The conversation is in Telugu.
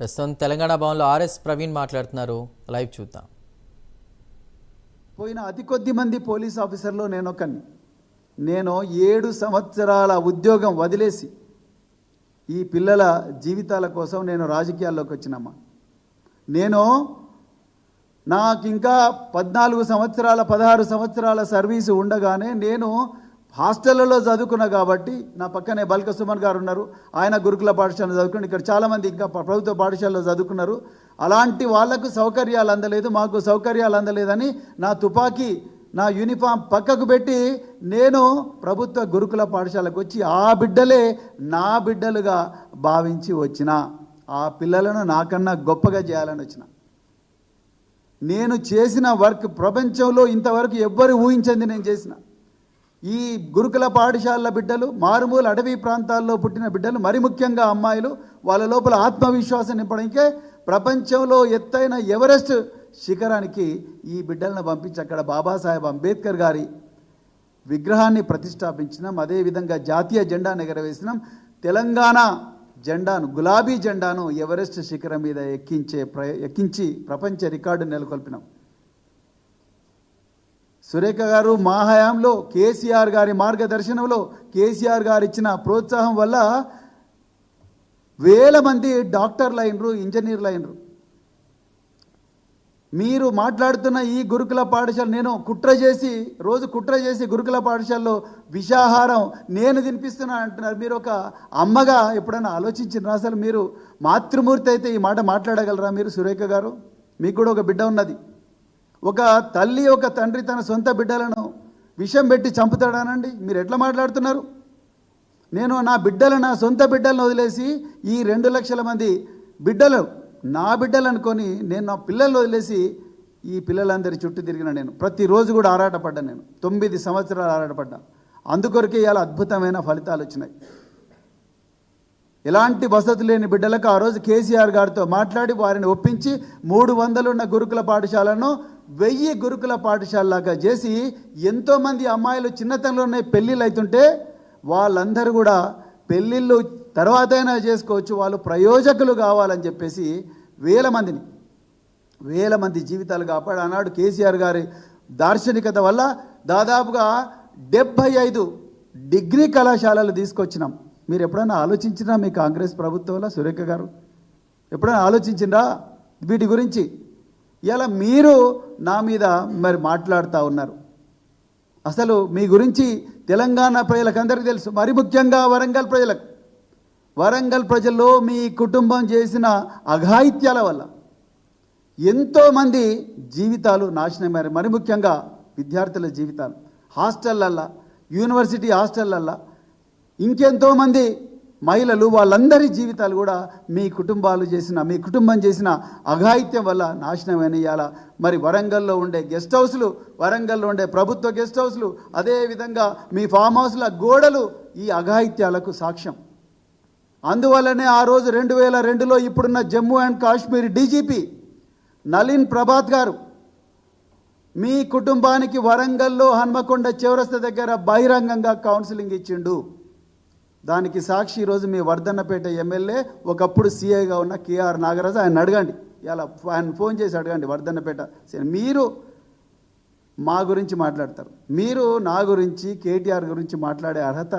ప్రస్తుతం తెలంగాణ భవన్లో ఆర్ఎస్ ప్రవీణ్ మాట్లాడుతున్నారు. లైవ్ చూద్దాం. పోయిన అతి కొద్ది మంది పోలీస్ ఆఫీసర్లో నేను ఒకరిని నేను ఏడు సంవత్సరాల ఉద్యోగం వదిలేసి ఈ పిల్లల జీవితాల కోసం నేను రాజకీయాల్లోకి వచ్చినమ్మా. నేను నాకు ఇంకా పద్నాలుగు సంవత్సరాల పదహారు సంవత్సరాల సర్వీసు ఉండగానే నేను హాస్టళ్ళలో చదువుకున్నా కాబట్టి నా పక్కనే బల్క సుమన్ గారు ఉన్నారు. ఆయన గురుకుల పాఠశాలలో చదువుకుని ఇక్కడ చాలామంది ఇంకా ప్రభుత్వ పాఠశాలలో చదువుకున్నారు. అలాంటి వాళ్ళకు సౌకర్యాలు అందలేదు మాకు సౌకర్యాలు అందలేదని నా తుపాకీ నా యూనిఫామ్ పక్కకు పెట్టి నేను ప్రభుత్వ గురుకుల పాఠశాలకు వచ్చి ఆ బిడ్డలే నా బిడ్డలుగా భావించి వచ్చిన ఆ పిల్లలను నాకన్నా గొప్పగా చేయాలని వచ్చిన. నేను చేసిన వర్క్ ప్రపంచంలో ఇంతవరకు ఎవ్వరు ఊహించింది నేను చేసిన. ఈ గురుకుల పాఠశాలల బిడ్డలు మారుమూల అడవి ప్రాంతాల్లో పుట్టిన బిడ్డలు మరి ముఖ్యంగా అమ్మాయిలు వాళ్ళ లోపల ఆత్మవిశ్వాసం నింపడానికే ప్రపంచంలో ఎత్తైన ఎవరెస్ట్ శిఖరానికి ఈ బిడ్డలను పంపించి అక్కడ బాబాసాహెబ్ అంబేద్కర్ గారి విగ్రహాన్ని ప్రతిష్టాపించినాం. అదేవిధంగా జాతీయ జెండాను ఎగరవేసినాం తెలంగాణ జెండాను గులాబీ జెండాను ఎవరెస్ట్ శిఖరం మీద ఎక్కించే ప్ర ఎక్కించి ప్రపంచ రికార్డు నెలకొల్పినాం. సురేఖ గారు మా హయాంలో కేసీఆర్ గారి మార్గదర్శనంలో కేసీఆర్ గారు ఇచ్చిన ప్రోత్సాహం వల్ల వేల మంది డాక్టర్లు అయినరు ఇంజనీర్లు అయినరు మీరు మాట్లాడుతున్న ఈ గురుకుల పాఠశాల నేను కుట్ర చేసి రోజు కుట్ర చేసి గురుకుల పాఠశాలలో విషాహారం నేను తినిపిస్తున్నా అంటున్నారు. మీరు ఒక అమ్మగా ఎప్పుడైనా ఆలోచించినారా అసలు? మీరు మాతృమూర్తి అయితే ఈ మాట మాట్లాడగలరా మీరు సురేఖ గారు? మీకు కూడా ఒక బిడ్డ ఉన్నది. ఒక తల్లి ఒక తండ్రి తన సొంత బిడ్డలను విషం పెట్టి చంపుతాడానండి? మీరు ఎట్లా మాట్లాడుతున్నారు? నేను నా బిడ్డలు నా సొంత బిడ్డలను వదిలేసి ఈ రెండు లక్షల మంది బిడ్డలు నా బిడ్డలు అనుకొని నేను నా పిల్లల్ని వదిలేసి ఈ పిల్లలందరి చుట్టూ తిరిగిన నేను. ప్రతిరోజు కూడా ఆరాటపడ్డా నేను. తొమ్మిది సంవత్సరాలు ఆరాటపడ్డా. అందుకొరకే ఇలా అద్భుతమైన ఫలితాలు వచ్చినాయి. ఎలాంటి వసతి లేని బిడ్డలకు ఆ రోజు కేసీఆర్ గారితో మాట్లాడి వారిని ఒప్పించి మూడు వందలున్న గురుకుల పాఠశాలను వెయ్యి గురుకుల పాఠశాలలాగా చేసి ఎంతోమంది అమ్మాయిలు చిన్నతనంలోనే పెళ్ళిళ్ళు అవుతుంటే వాళ్ళందరూ కూడా పెళ్ళిళ్ళు తర్వాతైనా చేసుకోవచ్చు వాళ్ళు ప్రయోజకులు కావాలని చెప్పేసి వేల మందిని వేల మంది జీవితాలు కాపాడు ఆనాడు కేసీఆర్ గారి దార్శనికత వల్ల దాదాపుగా డెబ్భై ఐదు డిగ్రీ కళాశాలలు తీసుకొచ్చినాం. మీరు ఎప్పుడైనా ఆలోచించినా మీ కాంగ్రెస్ ప్రభుత్వంలో సురేఖ గారు? ఎప్పుడైనా ఆలోచించిందా వీటి గురించి. ఇలా మీరు నా మీద మరి మాట్లాడుతూ ఉన్నారు. అసలు మీ గురించి తెలంగాణ ప్రజలకు అందరికీ తెలుసు. మరి ముఖ్యంగా వరంగల్ ప్రజలకు. వరంగల్ ప్రజల్లో మీ కుటుంబం చేసిన అఘాయిత్యాల వల్ల ఎంతోమంది జీవితాలు నాశనమయ్యారు మరి ముఖ్యంగా విద్యార్థుల జీవితాలు. హాస్టళ్ళల్లో యూనివర్సిటీ హాస్టళ్ళల్లో ఇంకెంతోమంది మహిళలు వాళ్ళందరి జీవితాలు కూడా మీ కుటుంబాలు చేసిన మీ కుటుంబం చేసిన అఘాయిత్యం వల్ల నాశనమైన ఇవాళ మరి వరంగల్లో ఉండే గెస్ట్ హౌస్లు వరంగల్లో ఉండే ప్రభుత్వ గెస్ట్ హౌస్లు అదేవిధంగా మీ ఫామ్ హౌస్ల గోడలు ఈ అఘాయిత్యాలకు సాక్ష్యం. అందువల్లనే ఆ రోజు రెండు వేల రెండులో ఇప్పుడున్న జమ్మూ అండ్ కాశ్మీర్ డీజీపీ నలిన్ ప్రభాత్ గారు మీ కుటుంబానికి వరంగల్లో హన్మకొండ చివరస్త దగ్గర బహిరంగంగా కౌన్సిలింగ్ ఇచ్చిండు. దానికి సాక్షి ఈరోజు మీ వర్ధన్నపేట ఎమ్మెల్యే ఒకప్పుడు సీఐగా ఉన్న కేఆర్ నాగరాజు. ఆయన అడగండి. ఇలా ఆయన ఫోన్ చేసి అడగండి వర్ధన్నపేట. మీరు మా గురించి మాట్లాడతారు. మీరు నా గురించి కేటీఆర్ గురించి మాట్లాడే అర్హత